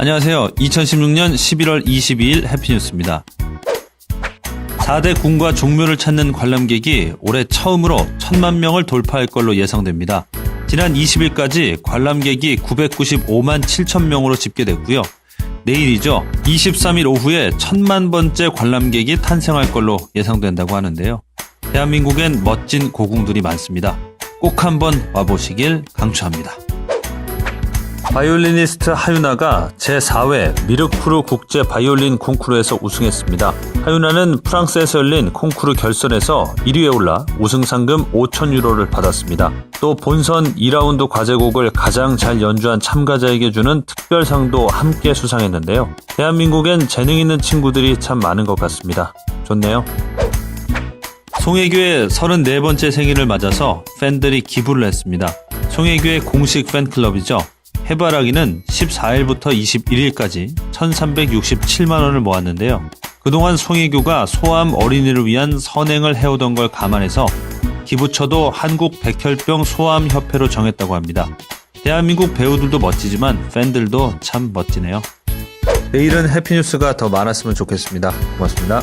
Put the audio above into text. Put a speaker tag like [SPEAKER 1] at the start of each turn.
[SPEAKER 1] 안녕하세요. 2016년 11월 22일 해피뉴스입니다. 4대 궁과 종묘를 찾는 관람객이 올해 처음으로 천만 명을 돌파할 걸로 예상됩니다. 지난 20일까지 관람객이 995만 7천 명으로 집계됐고요. 내일이죠. 23일 오후에 천만 번째 관람객이 탄생할 걸로 예상된다고 하는데요. 대한민국엔 멋진 고궁들이 많습니다. 꼭 한번 와보시길 강추합니다. 바이올리니스트 하유나가 제4회 미르쿠르 국제 바이올린 콩쿠르에서 우승했습니다. 하유나는 프랑스에서 열린 콩쿠르 결선에서 1위에 올라 우승 상금 5천 유로를 받았습니다. 또 본선 2라운드 과제곡을 가장 잘 연주한 참가자에게 주는 특별상도 함께 수상했는데요. 대한민국엔 재능 있는 친구들이 참 많은 것 같습니다. 좋네요. 송혜교의 34번째 생일을 맞아서 팬들이 기부를 했습니다. 송혜교의 공식 팬클럽이죠. 해바라기는 14일부터 21일까지 1367만 원을 모았는데요. 그동안 송혜교가 소아암 어린이를 위한 선행을 해오던 걸 감안해서 기부처도 한국 백혈병 소아암 협회로 정했다고 합니다. 대한민국 배우들도 멋지지만 팬들도 참 멋지네요. 내일은 해피뉴스가 더 많았으면 좋겠습니다. 고맙습니다.